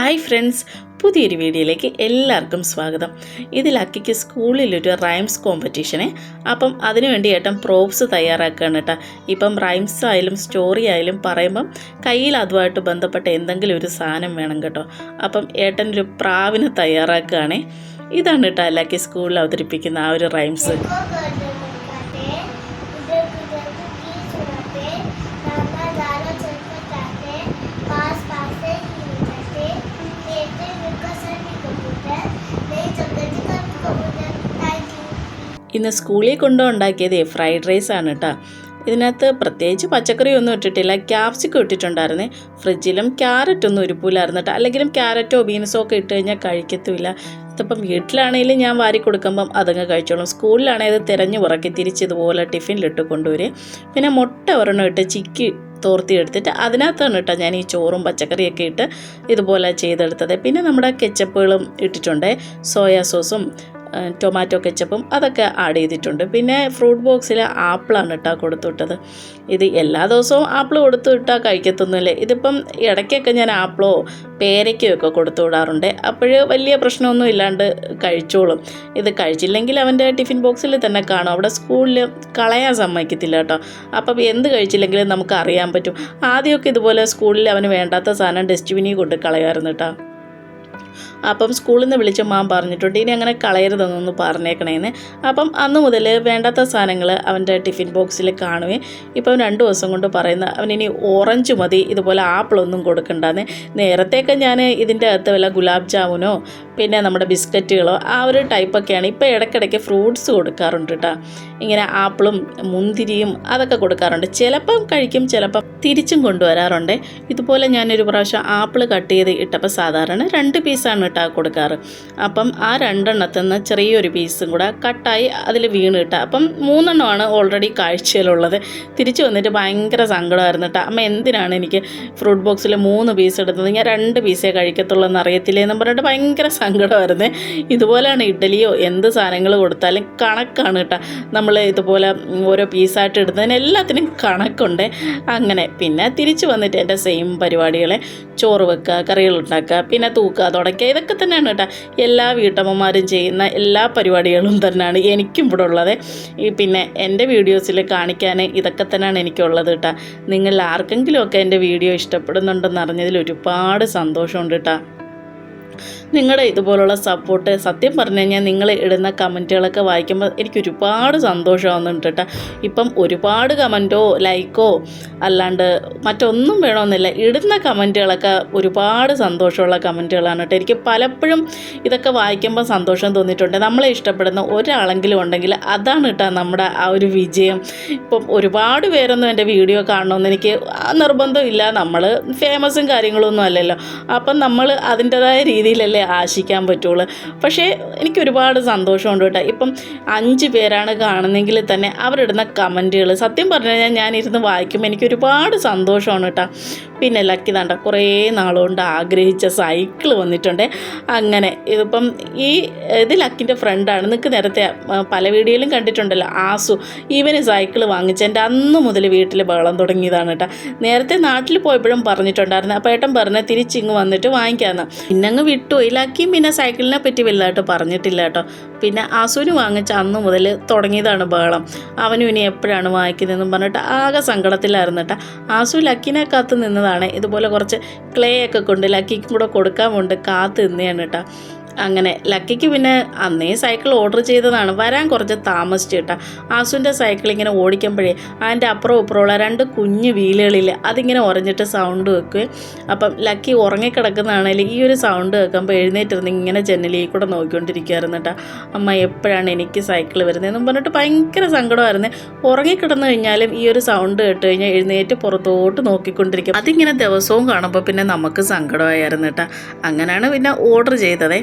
Hi friends പുതിയൊരു വീഡിയോയിലേക്ക് എല്ലാവർക്കും സ്വാഗതം. ഇതിൽ അക്കിക്ക് സ്കൂളിലൊരു റൈംസ് കോമ്പറ്റീഷനെ. അപ്പം അതിനുവേണ്ടി ഏട്ടൻ പ്രോപ്സ് തയ്യാറാക്കുകയാണ് കേട്ടോ. ഇപ്പം റൈംസ് ആയാലും സ്റ്റോറി ആയാലും പറയുമ്പം കയ്യിൽ അതുമായിട്ട് ബന്ധപ്പെട്ട എന്തെങ്കിലും ഒരു സാധനം വേണം കേട്ടോ. അപ്പം ഏട്ടൻ ഒരു പ്രാവിനെ തയ്യാറാക്കുകയാണേ. ഇതാണ് കേട്ടോ ലക്കി സ്കൂളിൽ അവതരിപ്പിക്കുന്ന ആ ഒരു റൈംസ് ഇന്ന് സ്കൂളിൽ കൊണ്ടുണ്ടാക്കിയത് ഫ്രൈഡ് റൈസ് ആണ് കേട്ടോ ഇതിനകത്ത് പ്രത്യേകിച്ച് പച്ചക്കറി ഒന്നും ഇട്ടിട്ടില്ല. ക്യാപ്സിക്കം ഇട്ടിട്ടുണ്ടായിരുന്നേ. ഫ്രിഡ്ജിലും ക്യാരറ്റ് ഒന്നും ഉരുപ്പില്ലായിരുന്നു കേട്ടോ അല്ലെങ്കിലും ക്യാരറ്റോ ബീൻസോ ഒക്കെ ഇട്ട് കഴിഞ്ഞാൽ കഴിക്കത്തുമില്ല. ഇതിപ്പം വീട്ടിലാണെങ്കിലും ഞാൻ വാരി കൊടുക്കുമ്പം അതങ്ങ് കഴിച്ചോളും. സ്കൂളിലാണെങ്കിൽ അത് തിരഞ്ഞു തിരിച്ച് ഇതുപോലെ ടിഫിനിലിട്ട് കൊണ്ടുവരും പിന്നെ മുട്ട ഒരെണ്ണം ഇട്ട് ചിക്കി തോർത്തി എടുത്തിട്ട് അതിനകത്താണ് കേട്ടോ ഞാൻ ഈ ചോറും പച്ചക്കറിയൊക്കെ ഇട്ട് ഇതുപോലെ ചെയ്തെടുത്തത്. പിന്നെ നമ്മുടെ കെച്ചപ്പുകളും ഇട്ടിട്ടുണ്ട്. സോയാ സോസും ടൊമാറ്റോ കെച്ചപ്പും അതൊക്കെ ആഡ് ചെയ്തിട്ടുണ്ട്. പിന്നെ ഫ്രൂട്ട് ബോക്സിൽ ആപ്പിളാണ് കേട്ടോ കൊടുത്തുവിട്ടത്. ഇത് എല്ലാ ദിവസവും ആപ്പിൾ കൊടുത്തു വിട്ടാൽ കഴിക്കത്തൊന്നുമില്ല. ഇതിപ്പം ഇടയ്ക്കൊക്കെ ഞാൻ ആപ്പിളോ പേരയ്ക്കോ ഒക്കെ കൊടുത്തു വിടാറുണ്ട് അപ്പോൾ വലിയ പ്രശ്നമൊന്നും ഇല്ലാണ്ട് കഴിച്ചോളും. ഇത് കഴിച്ചില്ലെങ്കിൽ അവന്റെ ടിഫിൻ ബോക്സിൽ തന്നെ കാണും. അവിടെ സ്കൂളിൽ കളയാൻ സമ്മതിക്കത്തില്ല കേട്ടോ അപ്പം എന്ത് കഴിച്ചില്ലെങ്കിലും നമുക്ക് അറിയാൻ പറ്റും. ആദ്യമൊക്കെ ഇതുപോലെ സ്കൂളിൽ അവന് വേണ്ടാത്ത സാധനം ഡസ്റ്റ്ബിനിൽ കൊണ്ട് കളയാറുണ്ട് കേട്ടോ അപ്പം സ്കൂളിൽ നിന്ന് വിളിച്ച മാം പറഞ്ഞിട്ടുണ്ട് ഇനി അങ്ങനെ കളയരുതെന്നൊന്ന് പറഞ്ഞേക്കണേന്ന്. അപ്പം അന്ന് മുതൽ വേണ്ടാത്ത സാധനങ്ങൾ അവന്റെ ടിഫിൻ ബോക്സിൽ കാണുകയും ഇപ്പം രണ്ട് ദിവസം കൊണ്ട് പറയുന്ന അവനിനി ഓറഞ്ച് മതി ഇതുപോലെ ആപ്പിളൊന്നും കൊടുക്കണ്ടെന്ന്. നേരത്തെയൊക്കെ ഞാൻ ഇതിന്റെ അകത്ത് വല്ല ഗുലാബ് ജാമുനോ പിന്നെ നമ്മുടെ ബിസ്ക്കറ്റുകളോ ആ ഒരു ടൈപ്പൊക്കെയാണ് ഇപ്പോൾ ഇടയ്ക്കിടയ്ക്ക് ഫ്രൂട്ട്സ് കൊടുക്കാറുണ്ട് കേട്ടോ ഇങ്ങനെ ആപ്പിളും മുന്തിരിയും അതൊക്കെ കൊടുക്കാറുണ്ട്. ചിലപ്പം കഴിക്കും ചിലപ്പം തിരിച്ചും കൊണ്ടുവരാറുണ്ട്. ഇതുപോലെ ഞാനൊരു പ്രാവശ്യം ആപ്പിൾ കട്ട് ചെയ്ത് ഇട്ടപ്പോൾ സാധാരണ രണ്ട് പീസാണ് കേട്ടോ കൊടുക്കാറ്. അപ്പം ആ രണ്ടെണ്ണത്തിൽ നിന്ന് ചെറിയൊരു പീസും കൂടെ കട്ടായി അതിൽ വീണ് കിട്ടുക അപ്പം മൂന്നെണ്ണമാണ് ഓൾറെഡി കാഴ്ചയിലുള്ളത്. തിരിച്ചു വന്നിട്ട് ഭയങ്കര സങ്കടമായിരുന്നു കേട്ടോ അമ്മ എന്തിനാണ് എനിക്ക് ഫ്രൂട്ട് ബോക്സിൽ മൂന്ന് പീസ് എടുത്തത്? ഞാൻ രണ്ട് പീസേ കഴിക്കത്തുള്ളൂ എന്ന് അറിയത്തില്ലേ എന്ന് പറഞ്ഞിട്ട് ഭയങ്കര സങ്കടമായിരുന്നു. ഇതുപോലെയാണ് ഇഡ്ഡലിയോ എന്ത് സാധനങ്ങൾ കൊടുത്താലും കണക്കാണ് കേട്ടോ നമ്മൾ ഇതുപോലെ ഓരോ പീസായിട്ട് എടുത്തതിന് എല്ലാത്തിനും കണക്കുണ്ട്. അങ്ങനെ പിന്നെ തിരിച്ചു വന്നിട്ട് എന്റെ സെയിം പരിപാടികളെ. ചോറ് വെക്കുക കറികൾ ഉണ്ടാക്കുക പിന്നെ തൂക്കുക ഇതൊക്കെ തന്നെയാണ് കേട്ടോ. എല്ലാ വീട്ടമ്മമാരും ചെയ്യുന്ന എല്ലാ പരിപാടികളും തന്നെയാണ് എനിക്കും ഇവിടെ ഉള്ളത്. പിന്നെ എന്റെ വീഡിയോസിൽ കാണിക്കാൻ ഇതൊക്കെ തന്നെയാണ് എനിക്കുള്ളത് കേട്ടോ. നിങ്ങൾ ആർക്കെങ്കിലുമൊക്കെ എന്റെ വീഡിയോ ഇഷ്ടപ്പെടുന്നുണ്ടെന്ന് അറിഞ്ഞതിൽ ഒരുപാട് സന്തോഷമുണ്ട് കേട്ടോ. നിങ്ങളുടെ ഇതുപോലുള്ള സപ്പോർട്ട് സത്യം പറഞ്ഞു കഴിഞ്ഞാൽ നിങ്ങൾ ഇടുന്ന കമന്റുകളൊക്കെ വായിക്കുമ്പോൾ എനിക്ക് ഒരുപാട് സന്തോഷമാവുന്നുണ്ട് കേട്ടോ. ഇപ്പം ഒരുപാട് കമന്റോ ലൈക്കോ അല്ലാണ്ട് മറ്റൊന്നും വേണമെന്നില്ല ഇടുന്ന കമന്റുകളൊക്കെ ഒരുപാട് സന്തോഷമുള്ള കമന്റുകളാണ് കേട്ടോ. എനിക്ക് പലപ്പോഴും ഇതൊക്കെ വായിക്കുമ്പോൾ സന്തോഷം തോന്നിയിട്ടുണ്ട്. നമ്മളെ ഇഷ്ടപ്പെടുന്ന ഒരാളെങ്കിലും ഉണ്ടെങ്കിൽ അതാണ് കേട്ടോ നമ്മുടെ ആ ഒരു വിജയം. ഇപ്പം ഒരുപാട് പേരൊന്നും എന്റെ വീഡിയോ കാണണമെന്ന് എനിക്ക് നിർബന്ധമില്ല. നമ്മൾ ഫേമസും കാര്യങ്ങളൊന്നും അല്ലല്ലോ. അപ്പം നമ്മൾ അതിന്റെതായ രീതിയിലല്ലേ ആശിക്കാൻ പറ്റുള്ളൂ. പക്ഷേ എനിക്ക് ഒരുപാട് സന്തോഷമുണ്ട് കേട്ടോ. ഇപ്പം അഞ്ച് പേരാണ് കാണുന്നെങ്കിൽ തന്നെ അവരിടുന്ന കമന്റുകൾ. സത്യം പറഞ്ഞു കഴിഞ്ഞാൽ ഞാനിരുന്ന് വായിക്കുമ്പോൾ എനിക്ക് ഒരുപാട് സന്തോഷമാണ് കേട്ടോ. പിന്നെ ലക്കി തണ്ട കുറേ നാളുകൊണ്ട് ആഗ്രഹിച്ച സൈക്കിൾ വന്നിട്ടുണ്ട്. അങ്ങനെ ഇതിപ്പം ഈ ഇത് ലക്കിന്റെ ഫ്രണ്ടാണ്. നിങ്ങൾക്ക് നേരത്തെ പല വീഡിയോയിലും കണ്ടിട്ടുണ്ടല്ലോ ആസു ഇവന് സൈക്കിൾ വാങ്ങിച്ചതിന്റെ അന്ന് മുതൽ വീട്ടിൽ ബഹളം തുടങ്ങിയതാണ് കേട്ടോ. നേരത്തെ നാട്ടിൽ പോയപ്പോഴും പറഞ്ഞിട്ടുണ്ടായിരുന്നു. അപ്പോൾ ഏട്ടൻ പറഞ്ഞ തിരിച്ചിങ്ങ് വന്നിട്ട് വാങ്ങിക്കാമെന്ന് പിന്നെ അങ്ങ് വിട്ടുപോയി. ലക്കിയും പിന്നെ സൈക്കിളിനെ പറ്റി വലുതായിട്ട് പറഞ്ഞിട്ടില്ല കേട്ടോ. പിന്നെ ആസുവിന് വാങ്ങിച്ച അന്ന് മുതൽ തുടങ്ങിയതാണ് ബഹളം. അവനും ഇനി എപ്പോഴാണ് വാങ്ങിക്കുന്നതെന്നും പറഞ്ഞിട്ട് ആകെ സങ്കടത്തിലായിരുന്നു കേട്ടോ. ആസു ലക്കിനെ കാത്ത് നിന്നതാണ് ഇതുപോലെ കുറച്ച് ക്ലേ ഒക്കെ കൊണ്ട് ലക്കിക്കും കൂടെ കൊടുക്കാൻ കൊണ്ട് കാത്ത് നിന്നെയാണ് കേട്ടോ. അങ്ങനെ ലക്കിക്ക് പിന്നെ അന്നേ സൈക്കിൾ ഓർഡർ ചെയ്തതാണ്. വരാൻ കുറച്ച് താമസിച്ചു കേട്ടോ. ആസുവിന്റെ സൈക്കിൾ ഇങ്ങനെ ഓടിക്കുമ്പോഴേ അതിന്റെ അപ്പുറം ഇപ്പുറമുള്ള രണ്ട് കുഞ്ഞ് വീലുകളിൽ അതിങ്ങനെ ഉറഞ്ഞിട്ട് സൗണ്ട് വെക്കുകയും അപ്പം ലക്കി ഉറങ്ങിക്കിടക്കുന്നതാണെങ്കിൽ ഈ ഒരു സൗണ്ട് കേൾക്കുമ്പോൾ എഴുന്നേറ്റിരുന്ന് ഇങ്ങനെ ജനലിൽ കൂടെ നോക്കിക്കൊണ്ടിരിക്കുമായിരുന്നു കേട്ടോ. അമ്മ എപ്പോഴാണ് എനിക്ക് സൈക്കിൾ വരുന്നതെന്നും പറഞ്ഞിട്ട് ഭയങ്കര സങ്കടമായിരുന്നു. ഉറങ്ങിക്കിടന്നു കഴിഞ്ഞാലും ഈ ഒരു സൗണ്ട് കേട്ട് കഴിഞ്ഞാൽ എഴുന്നേറ്റ് പുറത്തോട്ട് നോക്കിക്കൊണ്ടിരിക്കും. അതിങ്ങനെ ദിവസവും കാണുമ്പോൾ പിന്നെ നമുക്ക് സങ്കടമായിരുന്നു കേട്ടോ. അങ്ങനെയാണ് പിന്നെ ഓർഡർ ചെയ്തതേ.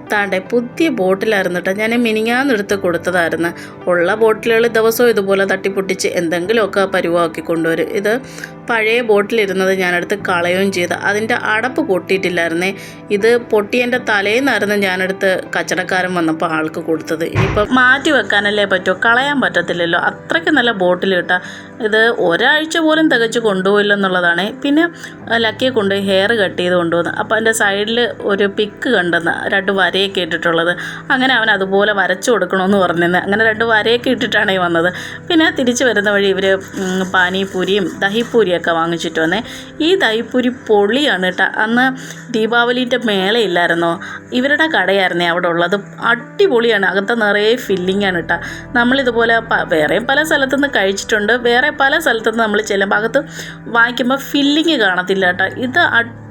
താണ്ടെ പുതിയ ബോട്ടിലായിരുന്നു കേട്ടോ ഞാൻ മിനിങ്ങാന്നെടുത്ത് കൊടുത്തതായിരുന്നു. ഉള്ള ബോട്ടിലുകൾ ദിവസവും ഇതുപോലെ തട്ടിപ്പൊട്ടിച്ച് എന്തെങ്കിലുമൊക്കെ പരുവാക്കി കൊണ്ടുവരും. ഇത് പഴയ ബോട്ടിലിരുന്നത് ഞാനെടുത്ത് കളയുകയും ചെയ്ത്. അതിന്റെ അടപ്പ് പൊട്ടിയിട്ടില്ലായിരുന്നേ. ഇത് പൊട്ടിയതിന്റെ തലേന്നായിരുന്നു ഞാനെടുത്ത് കച്ചടക്കാരൻ വന്നപ്പോൾ ആൾക്ക് കൊടുത്തത്. ഇനിയിപ്പം മാറ്റി വെക്കാനല്ലേ പറ്റുമോ കളയാൻ പറ്റത്തില്ലല്ലോ. അത്രയ്ക്ക് നല്ല ബോട്ടിൽ കിട്ടാ. ഇത് ഒരാഴ്ച പോലും തികച്ച് കൊണ്ടുപോയില്ല എന്നുള്ളതാണ്. പിന്നെ ലക്കിയെ കൊണ്ട് ഹെയർ കട്ട് ചെയ്ത് കൊണ്ടുവന്ന്. അപ്പോൾ അതിന്റെ സൈഡിൽ ഒരു പിക്ക് കണ്ടെന്ന്. രണ്ട് വരയൊക്കെ ഇട്ടിട്ടുള്ളത്. അങ്ങനെ അവൻ അതുപോലെ വരച്ചു കൊടുക്കണമെന്ന് പറഞ്ഞിരുന്നു. അങ്ങനെ രണ്ട് വരയൊക്കെ ഇട്ടിട്ടാണ് വന്നത്. പിന്നെ തിരിച്ചു വരുന്ന വഴി ഇവർ പാനിപൂരിയും ദഹിപ്പൂരിയൊക്കെ വാങ്ങിച്ചിട്ട് വന്നേ. ഈ ദഹിപ്പൂരി പൊളിയാണ് കേട്ടോ അന്ന് ദീപാവലിന്റെ മേളയില്ലായിരുന്നോ? ഇവരുടെ കടയായിരുന്നേ അവിടെ ഉള്ളത്. അടിപൊളിയാണ്. അകത്തെ നിറയെ ഫില്ലിംഗ് കേട്ടോ നമ്മളിതുപോലെ വേറെയും പല സ്ഥലത്തുനിന്ന് കഴിച്ചിട്ടുണ്ട്. വേറെ പല സ്ഥലത്തുനിന്ന് നമ്മൾ ചെല്ലുമ്പോൾ അകത്ത് വാങ്ങിക്കുമ്പോൾ ഫില്ലിങ് കാണത്തില്ല കേട്ടോ ഇത്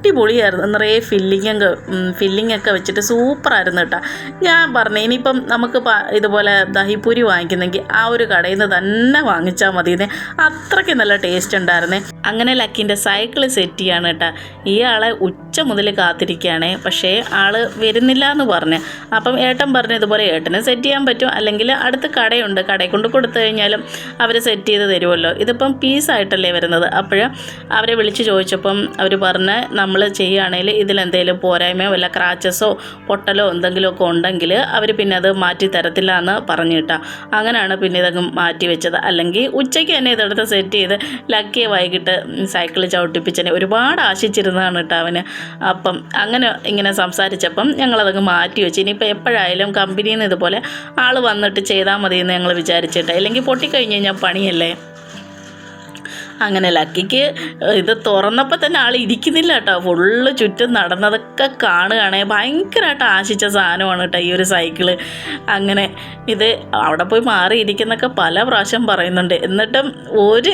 അടിപൊളിയായിരുന്നു. നിറയെ ഫില്ലിങ്ങൊക്കെ ഫില്ലിംഗ് ഒക്കെ വെച്ചിട്ട് സൂപ്പറായിരുന്നു കേട്ടോ. ഞാൻ പറഞ്ഞു ഇനിയിപ്പം നമുക്ക് ഇതുപോലെ ദഹിപ്പൂരി വാങ്ങിക്കുന്നെങ്കിൽ ആ ഒരു കടയിൽ നിന്ന് തന്നെ വാങ്ങിച്ചാൽ മതിയെന്ന് അത്രയ്ക്ക് നല്ല ടേസ്റ്റ് ഉണ്ടായിരുന്നേ. അങ്ങനെ ലക്കിന്റെ സൈക്കിൾ സെറ്റ് ചെയ്യാണ് കേട്ടോ. ഈ ആളെ ഉച്ച മുതൽ കാത്തിരിക്കുകയാണേ. പക്ഷേ ആൾ വരുന്നില്ല എന്ന് പറഞ്ഞ്. അപ്പം ഏട്ടൻ പറഞ്ഞു ഇതുപോലെ ഏട്ടനെ സെറ്റ് ചെയ്യാൻ പറ്റും. അല്ലെങ്കിൽ അടുത്ത് കടയുണ്ട്. കടയിൽ കൊണ്ട് കൊടുത്തു കഴിഞ്ഞാലും അവർ സെറ്റ് ചെയ്ത് തരുമല്ലോ. ഇതിപ്പം പീസായിട്ടല്ലേ വരുന്നത്? അപ്പോൾ അവരെ വിളിച്ച് ചോദിച്ചപ്പം അവർ പറഞ്ഞ് നമ്മൾ ചെയ്യുകയാണെങ്കിൽ ഇതിലെന്തെങ്കിലും പോരായ്മയോ വല്ല ക്രാച്ചസോ പൊട്ടലോ എന്തെങ്കിലുമൊക്കെ ഉണ്ടെങ്കിൽ അവർ പിന്നെ അത് മാറ്റി തരത്തില്ല എന്ന് പറഞ്ഞു കിട്ടാം. അങ്ങനെയാണ് പിന്നെ ഇതങ്ങ് മാറ്റി വെച്ചത്. അല്ലെങ്കിൽ ഉച്ചയ്ക്ക് തന്നെ ഇതെടുത്ത് സെറ്റ് ചെയ്ത് ലക്കിയെ വൈകിട്ട് സൈക്കിൾ ചവിട്ടിപ്പിച്ചതിനെ ഒരുപാട് ആശിച്ചിരുന്നതാണ് കേട്ടോ അവന്. അപ്പം അങ്ങനെ ഇങ്ങനെ സംസാരിച്ചപ്പം ഞങ്ങളതങ്ങ് മാറ്റി വെച്ച്. ഇനിയിപ്പോൾ എപ്പോഴായാലും കമ്പനിയിൽ നിന്ന് ഇതുപോലെ ആൾ വന്നിട്ട് ചെയ്താൽ മതി എന്ന് ഞങ്ങൾ വിചാരിച്ചിട്ട് അല്ലെങ്കിൽ പൊട്ടിക്കഴിഞ്ഞ് കഴിഞ്ഞാൽ പണിയല്ലേ? അങ്ങനെ ലക്കിക്ക് ഇത് തുറന്നപ്പോൾ തന്നെ ആൾ ഇരിക്കുന്നില്ല കേട്ടോ. ഫുള്ള് ചുറ്റും നടന്നതൊക്കെ കാണുകയാണെ. ഭയങ്കരമായിട്ട് ആശിച്ച സാധനമാണ് കേട്ടോ ഈ ഒരു സൈക്കിൾ. അങ്ങനെ ഇത് അവിടെ പോയി മാറിയിരിക്കുന്നൊക്കെ പല പ്രാവശ്യം പറയുന്നുണ്ട്. എന്നിട്ടും ഒരു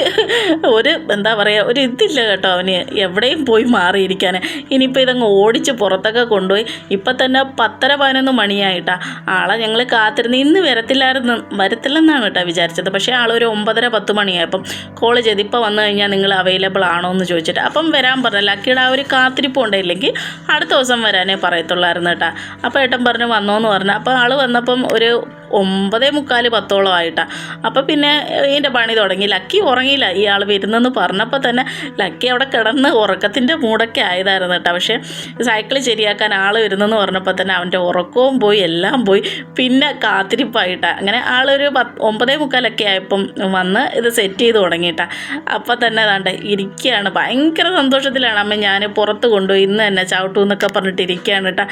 ഒരു എന്താ പറയുക ഒരു ഇതില്ല കേട്ടോ അവന് എവിടെയും പോയി മാറിയിരിക്കാൻ ഇനിയിപ്പോൾ ഇതങ്ങ് ഓടിച്ച് പുറത്തൊക്കെ കൊണ്ടുപോയി. ഇപ്പം തന്നെ പത്തര പതിനൊന്ന് മണിയായിട്ടാ. ആളെ ഞങ്ങൾ കാത്തിരുന്ന് ഇന്ന് വരത്തില്ലായിരുന്നു വരത്തില്ലെന്നാണ് കേട്ടോ വിചാരിച്ചത്. പക്ഷേ ആളൊരു ഒമ്പതര പത്ത് മണിയായപ്പം കോൾ ചെയ്ത് ഇപ്പോൾ വന്നു കഴിഞ്ഞാൽ നിങ്ങൾ അവൈലബിൾ ആണോ എന്ന് ചോദിച്ചിട്ട് അപ്പം വരാൻ പറഞ്ഞു. ലക്കിയുടെ ആ ഒരു കാത്തിരിപ്പ് ഉണ്ടായില്ലെങ്കിൽ അടുത്ത ദിവസം വരാനേ പറയത്തുള്ളായിരുന്നു കേട്ടോ. അപ്പോൾ ഏട്ടൻ പറഞ്ഞു വന്നോന്ന് പറഞ്ഞു. അപ്പോൾ ആൾ വന്നപ്പം ഒരു ഒമ്പതേ മുക്കാൽ പത്തോളം ആയിട്ടാണ് അപ്പോൾ പിന്നെ ഇതിന്റെ പണി തുടങ്ങി. ലക്കി ഉറങ്ങിയില്ല ഇയാൾ വരുന്നെന്ന് പറഞ്ഞപ്പോൾ തന്നെ ലക്കി അവിടെ കിടന്ന് ഉറക്കത്തിന്റെ മൂടൊക്കെ ആയതായിരുന്നു കേട്ടോ. പക്ഷേ സൈക്കിൾ ശരിയാക്കാൻ ആൾ വരുന്നെന്ന് പറഞ്ഞപ്പോൾ തന്നെ അവന്റെ ഉറക്കവും പോയി എല്ലാം പോയി. പിന്നെ കാത്തിരിപ്പായിട്ടാണ് അങ്ങനെ ആളൊരു പത്ത് ഒമ്പതേ മുക്കാലൊക്കെ ആയപ്പം വന്ന് ഇത് സെറ്റ് ചെയ്ത് തുടങ്ങിയിട്ടാണ് അപ്പം തന്നെ അതാണ്ട് ഇരിക്കുകയാണ് ഭയങ്കര സന്തോഷത്തിലാണ് അമ്മ ഞാൻ പുറത്ത് കൊണ്ടുപോയി ഇന്ന് തന്നെ ചവിട്ടു എന്നൊക്കെ പറഞ്ഞിട്ട് ഇരിക്കുകയാണ് കേട്ടോ.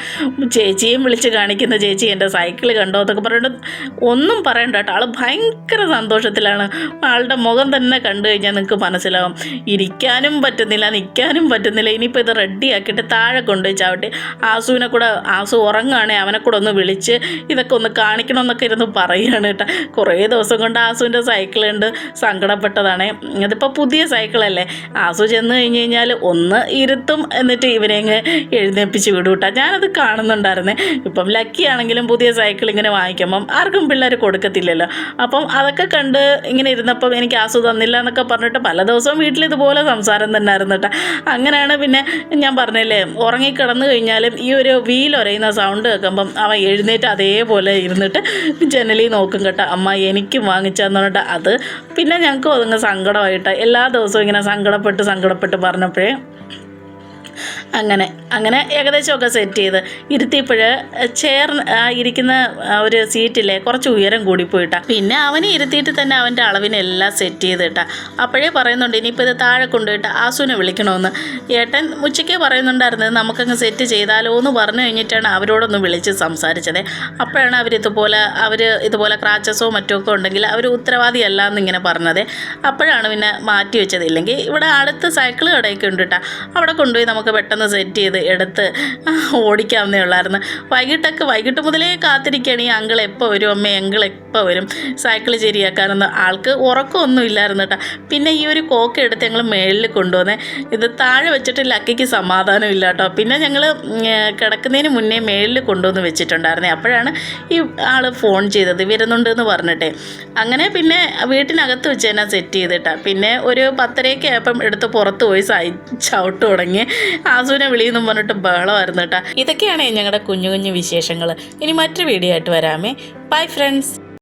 ചേച്ചിയും വിളിച്ച് കാണിക്കുന്ന ചേച്ചി എന്റെ സൈക്കിൾ കണ്ടോ എന്നൊക്കെ പറഞ്ഞിട്ട് ഒന്നും പറയണ്ട കേട്ടോ ആൾ ഭയങ്കര സന്തോഷത്തിലാണ്. ആളുടെ മുഖം തന്നെ കണ്ടു കഴിഞ്ഞാൽ നിങ്ങൾക്ക് മനസ്സിലാവും. ഇരിക്കാനും പറ്റുന്നില്ല നിൽക്കാനും പറ്റുന്നില്ല. ഇനിയിപ്പോൾ ഇത് റെഡി ആക്കിയിട്ട് താഴെ കൊണ്ടുപോയി ചാവട്ടെ. ആസുവിനെ കൂടെ ആസു ഉറങ്ങുകയാണെങ്കിൽ അവനെ കൂടെ ഒന്ന് വിളിച്ച് ഇതൊക്കെ ഒന്ന് കാണിക്കണമെന്നൊക്കെ ഇരുന്ന് പറയുകയാണ് കേട്ടോ. കുറേ ദിവസം കൊണ്ട് ആസുവിന്റെ സൈക്കിളുണ്ട് സങ്കടപ്പെട്ടതാണ്. ഇതിപ്പോൾ പുതിയ സൈക്കിളല്ലേ ആസു ചെന്ന് കഴിഞ്ഞ് കഴിഞ്ഞാൽ ഒന്ന് ഇരുത്തും എന്നിട്ട് ഇവനെ അങ്ങ് എഴുന്നേപ്പിച്ച് വിടും ഞാനത് കാണുന്നുണ്ടായിരുന്നേ. ഇപ്പം ലക്കി ആണെങ്കിലും പുതിയ സൈക്കിൾ ഇങ്ങനെ വാങ്ങിക്കുമ്പം ആർക്കും പിള്ളേർ കൊടുക്കത്തില്ലല്ലോ. അപ്പം അതൊക്കെ കണ്ട് ഇങ്ങനെ ഇരുന്നപ്പം എനിക്ക് ആസു തന്നില്ല എന്നൊക്കെ പറഞ്ഞിട്ട് പല ദിവസവും വീട്ടിൽ ഇതുപോലെ സംസാരം തന്നെ ആയിരുന്നു കേട്ടോ അങ്ങനെയാണ് പിന്നെ ഞാൻ പറഞ്ഞില്ലേ ഉറങ്ങി കിടന്നു കഴിഞ്ഞാലും ഈ ഒരു വീൽ ഒരയുന്ന സൗണ്ട് കേൾക്കുമ്പം അവൻ എഴുന്നേറ്റ് അതേപോലെ ഇരുന്നിട്ട് ജനലിൽ നോക്കും കേട്ടോ. അമ്മ എനിക്കും വാങ്ങിച്ചെന്ന് പറഞ്ഞിട്ട് അത് പിന്നെ ഞങ്ങൾക്കും അതങ്ങ് സങ്കടമായിട്ട്. എല്ലാ ദിവസവും ഇങ്ങനെ സങ്കടപ്പെട്ട് സങ്കടപ്പെട്ട് പറഞ്ഞപ്പോഴേ അങ്ങനെ അങ്ങനെ ഏകദേശമൊക്കെ സെറ്റ് ചെയ്ത്. ഇരുത്തിയപ്പോൾ ചെയർ ഇരിക്കുന്ന ഒരു സീറ്റിലെ കുറച്ച് ഉയരം കൂടിപ്പോയിട്ടാ പിന്നെ അവനെ ഇരുത്തിയിട്ട് തന്നെ അവന്റെ അളവിനെല്ലാം സെറ്റ് ചെയ്തിട്ടാ. അപ്പോഴേ പറയുന്നുണ്ട് ഇനിയിപ്പോൾ ഇത് താഴെ കൊണ്ടുപോയിട്ട് ആസുവിനെ വിളിക്കണമെന്ന് ഏട്ടൻ ഉച്ചയ്ക്ക് പറയുന്നുണ്ടായിരുന്നത് നമുക്കങ്ങ് സെറ്റ് ചെയ്താലോ എന്ന് പറഞ്ഞു കഴിഞ്ഞിട്ടാണ് അവരോടൊന്ന് വിളിച്ച് സംസാരിച്ചത്. അപ്പോഴാണ് അവർ ഇതുപോലെ അവർ ഇതുപോലെ ക്രാച്ചസോ മറ്റോ ഒക്കെ ഉണ്ടെങ്കിൽ അവർ ഉത്തരവാദിയല്ല എന്നിങ്ങനെ പറഞ്ഞത്. അപ്പോഴാണ് പിന്നെ മാറ്റി വെച്ചത്. ഇല്ലെങ്കിൽ ഇവിടെ അടുത്ത് സൈക്കിൾ കടയൊക്കെ ഉണ്ട് കേട്ടോ അവിടെ കൊണ്ടുപോയി നമുക്ക് പെട്ടെന്ന് സെറ്റ് ചെയ്ത് എടുത്ത് ഓടിക്കാവുന്നേ ഉള്ളായിരുന്നു. വൈകിട്ടൊക്കെ വൈകിട്ട് മുതലേ കാത്തിരിക്കുകയാണ്. ഈ അങ്കിൾ എപ്പോൾ വരും? അമ്മ അങ്കിൾ എപ്പോൾ വരും? സൈക്കിൾ ശരിയാക്കാനൊന്നും ആൾക്ക് ഉറക്കമൊന്നും ഇല്ലായിരുന്നു കേട്ടോ. പിന്നെ ഈ ഒരു കോക്ക് എടുത്ത് ഞങ്ങൾ മേളിൽ കൊണ്ടുവന്നേ. ഇത് താഴെ വെച്ചിട്ട് ലക്കിക്ക് സമാധാനം ഇല്ല കേട്ടോ. പിന്നെ ഞങ്ങൾ കിടക്കുന്നതിന് മുന്നേ മേളിൽ കൊണ്ടുവന്ന് വെച്ചിട്ടുണ്ടായിരുന്നേ. അപ്പോഴാണ് ഈ ആൾ ഫോൺ ചെയ്തത്. വരുന്നുണ്ട് എന്ന് പറഞ്ഞിട്ടേ. അങ്ങനെ പിന്നെ വീട്ടിനകത്ത് വെച്ച് തന്നെ സെറ്റ് ചെയ്തിട്ടാ പിന്നെ ഒരു പത്തരയൊക്കെ ആയപ്പം എടുത്ത് പുറത്ത് പോയി സൈ ചവിട്ട് തുടങ്ങി. ആസു അസുവിനെ വിളിയെന്നും പറഞ്ഞിട്ട് ബഹളമായിരുന്നു കേട്ടോ. ഇതൊക്കെയാണ് ഞങ്ങളുടെ കുഞ്ഞു കുഞ്ഞു വിശേഷങ്ങൾ ഇനി മറ്റൊരു വീഡിയോ ആയിട്ട് വരാമേ. Bye friends